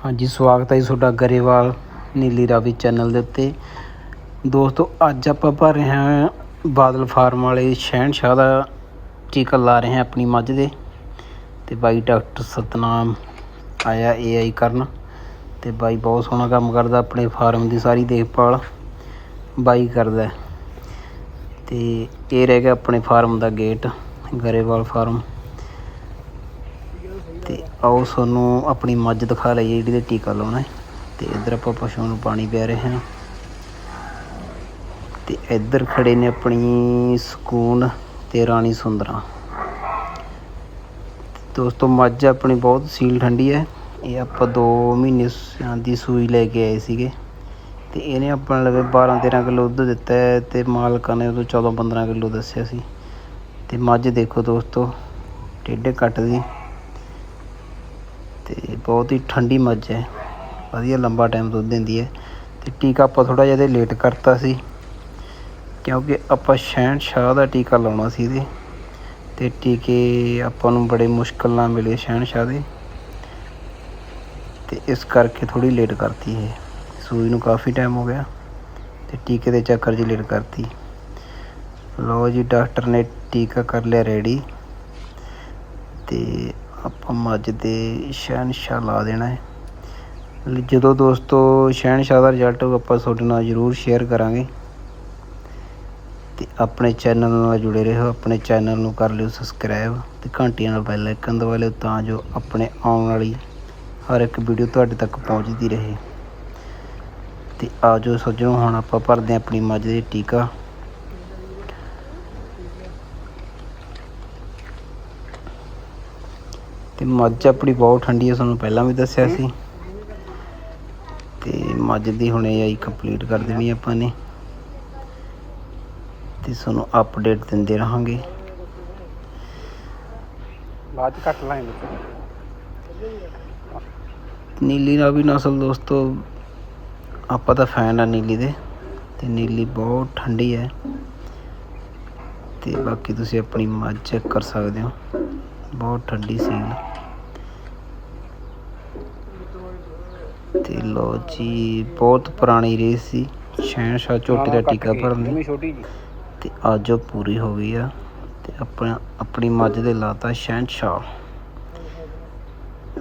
ਹਾਂਜੀ, ਸਵਾਗਤ ਹੈ ਜੀ ਤੁਹਾਡਾ ਗਰੇਵਾਲ ਨੀਲੀ ਰਾਵੀ ਚੈਨਲ ਦੇ ਉੱਤੇ। ਦੋਸਤੋ, ਅੱਜ ਆਪਾਂ ਭਰ ਰਹੇ ਹਾਂ ਬਾਦਲ ਫਾਰਮ ਵਾਲੇ ਸ਼ਹਿਨਸ਼ਾਹ ਦਾ ਟੀਕਾ ਲਾ ਰਹੇ ਹਾਂ ਆਪਣੀ ਮੱਝ ਦੇ। ਤੇ ਬਾਈ ਡਾਕਟਰ ਸਤਨਾਮ ਆਇਆ ਏਆਈ ਕਰਨ। ਤੇ ਬਾਈ ਬਹੁਤ ਸੋਹਣਾ ਕੰਮ ਕਰਦਾ ਆਪਣੇ ਫਾਰਮ ਦੀ ਸਾਰੀ ਦੇਖਭਾਲ ਬਾਈ ਕਰਦਾ ਹੈ। ਤੇ ਇਹ ਰਹਿ ਗਿਆ ਆਪਣੇ ਫਾਰਮ ਦਾ ਗੇਟ, ਗਰੇਵਾਲ ਫਾਰਮ। ਤੇ ਆਓ ਤੁਹਾਨੂੰ ਆਪਣੀ ਮੱਝ ਦਿਖਾ ਲਈਏ ਜਿਹੜੀ ਤੇ ਟੀਕਾ ਲਾਉਣਾ ਹੈ। ਤੇ ਇੱਧਰ ਆਪਾਂ ਪਸ਼ੂਆਂ ਨੂੰ ਪਾਣੀ ਪਿਆ ਰਹੇ ਹਾਂ। ਤੇ ਇੱਧਰ ਖੜੇ ਨੇ ਆਪਣੀ ਸਕੂਨ ਤੇ ਰਾਣੀ ਸੁੰਦਰਾ। ਦੋਸਤੋ, ਮੱਝ ਆਪਣੀ ਬਹੁਤ ਸੀਲ ਠੰਡੀ ਹੈ। ਇਹ ਆਪਾਂ 2 ਮਹੀਨੇ ਦੀ ਸੂਈ ਲੈ ਕੇ ਆਏ ਸੀਗੇ। ਤੇ ਇਹਨੇ ਆਪਾਂ ਲਵੇ 12 13 ਕਿਲੋ ਦੁੱਧ ਦਿੱਤਾ ਹੈ ਤੇ ਮਾਲਕਾਂ ਨੇ ਉਦੋਂ 14 15 ਕਿਲੋ ਦੱਸਿਆ ਸੀ। ਤੇ ਮੱਝ ਦੇਖੋ ਦੋਸਤੋ ਟੇਢੇ ਕੱਟ ਦੀ ਤੇ ਬਹੁਤ ਹੀ ਠੰਡੀ ਮੱਝ ਹੈ। ਵਧੀਆ ਲੰਬਾ ਟਾਈਮ ਦੁੱਧ ਦਿੰਦੀ ਹੈ ਤੇ ਟੀਕਾ ਆਪਾਂ ਥੋੜਾ ਜਿਹਾ ਇਹਦੇ ਲੇਟ ਕਰਤਾ ਸੀ ਕਿਉਂਕਿ ਆਪਾਂ ਸ਼ਹਿਨਸ਼ਾਹ ਦਾ ਟੀਕਾ ਲਾਉਣਾ ਸੀ ਇਹਦੇ। ਤੇ ਟੀਕੇ ਆਪਾਂ ਨੂੰ ਬੜੇ ਮੁਸ਼ਕਲ ਨਾਲ ਮਿਲੇ ਸ਼ਹਿਨਸ਼ਾਹ ਦੇ। ਤੇ ਇਸ ਕਰਕੇ ਥੋੜੀ ਲੇਟ ਕਰਤੀ ਇਹ। ਸੂਈ ਨੂੰ ਕਾਫੀ ਟਾਈਮ ਹੋ ਗਿਆ ਤੇ ਟੀਕੇ ਦੇ ਚੱਕਰ 'ਚ ਲੇਟ ਕਰਤੀ। ਲਓ ਜੀ, ਡਾਕਟਰ ਨੇ ਟੀਕਾ ਕਰ ਲਿਆ ਰੈਡੀ ਤੇ ਆਪਾਂ ਮੱਝ ਦੇ ਸ਼ਹਿਨਸ਼ਾਹ ਲਾ ਦੇਣਾ ਹੈ। ਜਦੋਂ ਦੋਸਤੋ ਸ਼ਹਿਨਸ਼ਾਹ ਦਾ ਰਿਜ਼ਲਟ ਆਪਾਂ ਤੁਹਾਡੇ ਨਾਲ ਜ਼ਰੂਰ ਸ਼ੇਅਰ ਕਰਾਂਗੇ। ਤੇ ਆਪਣੇ ਚੈਨਲ ਨਾਲ ਜੁੜੇ ਰਹੋ, ਆਪਣੇ ਚੈਨਲ ਨੂੰ ਕਰ ਲਿਓ ਸਬਸਕ੍ਰਾਈਬ ਤੇ ਘੰਟੀਆਂ ਨਾਲ ਬੈਲ ਆਈਕਨ ਦਬਾ ਲਿਓ ਤਾਂ ਜੋ ਆਪਣੇ ਆਉਣ ਵਾਲੀ ਹਰ ਇੱਕ ਵੀਡੀਓ ਤੁਹਾਡੇ ਤੱਕ ਪਹੁੰਚਦੀ ਰਹੇ। ਤੇ ਆਜੋ ਸੱਜਣੋ, ਹੁਣ ਆਪਾਂ ਭਰਦੇ ਹਾਂ ਆਪਣੀ ਮੱਝ ਦੇ ਟੀਕਾ। ਤੇ ਮੱਝ ਆਪਣੀ ਬਹੁਤ ਠੰਡੀ ਹੈ ਤੁਹਾਨੂੰ ਪਹਿਲਾਂ ਵੀ ਦੱਸਿਆ ਸੀ। ਤੇ ਮੱਝ ਦੀ ਹੁਣੇ ਆਈ ਕੰਪਲੀਟ ਕਰ ਦੇਣੀ ਆਪਾਂ ਨੇ। ਤੇ ਤੁਹਾਨੂੰ ਅਪਡੇਟ ਦਿੰਦੇ ਰਹਾਂਗੇ। ਬਾਅਦ ਕੱਟ ਲਾਂਗੇ ਨੀਲੀ ਰਾਵੀ ਨਸਲ ਦੋਸਤੋ ਆਪਾਂ ਤਾਂ ਫੈਨ ਆ ਨੀਲੀ ਦੇ। ਤੇ ਨੀਲੀ ਬਹੁਤ ਠੰਡੀ ਹੈ। ਤੇ ਬਾਕੀ ਤੁਸੀਂ ਆਪਣੀ ਮੱਝ ਚੈੱਕ ਕਰ ਸਕਦੇ ਹੋ। ਬਹੁਤ ਠੰਡੀ ਸੀਲ ਤੇ ਲੋ ਜੀ ਬਹੁਤ ਪੁਰਾਣੀ ਰੇਸ ਸੀ। ਸ਼ਹਿਨਸ਼ਾਹ ਝੋਟੀ ਦਾ ਟੀਕਾ ਭਰਨ ਦੀ। ਛੋਟੀ ਜੀ। ਤੇ ਅੱਜ ਉਹ ਪੂਰੀ ਹੋ ਗਈ ਆ। ਤੇ ਆਪਣਾ ਆਪਣੀ ਮੱਝ ਦੇ ਲਾਤਾ ਸ਼ਹਿਨਸ਼ਾਹ।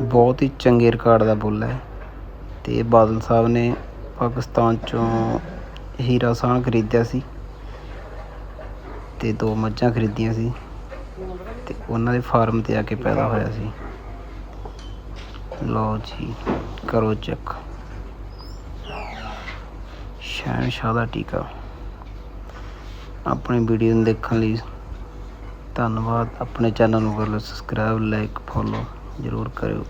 ਬਹੁਤ ਹੀ ਚੰਗੇ ਰਿਕਾਰਡ ਦਾ ਬੁੱਲ ਹੈ। ਤੇ ਬਾਦਲ ਸਾਹਿਬ ਨੇ ਪਾਕਿਸਤਾਨ ਚੋਂ ਹੀਰਾ ਸਾਨ ਖਰੀਦਿਆ ਸੀ। ਤੇ ਦੋ ਮੱਝਾਂ ਖਰੀਦੀਆਂ ਸੀ। ਤੇ ਉਹਨਾਂ ਦੇ ਫਾਰਮ ਤੇ ਆ ਕੇ ਪੈਦਾ ਹੋਇਆ ਸੀ। ਲਓ ਜੀ, ਕਰੋ ਚੈੱਕ। ਸ਼ਹਿਨਸ਼ਾਹ ਦਾ ਟੀਕਾ। ਆਪਣੀ ਵੀਡੀਓ ਨੂੰ ਦੇਖਣ ਲਈ ਧੰਨਵਾਦ। ਆਪਣੇ ਚੈਨਲ ਨੂੰ ਕਰ ਲਓ ਸਬਸਕ੍ਰਾਈਬ ਲਾਈਕ ਫੋਲੋ ਜ਼ਰੂਰ ਕਰਿਓ।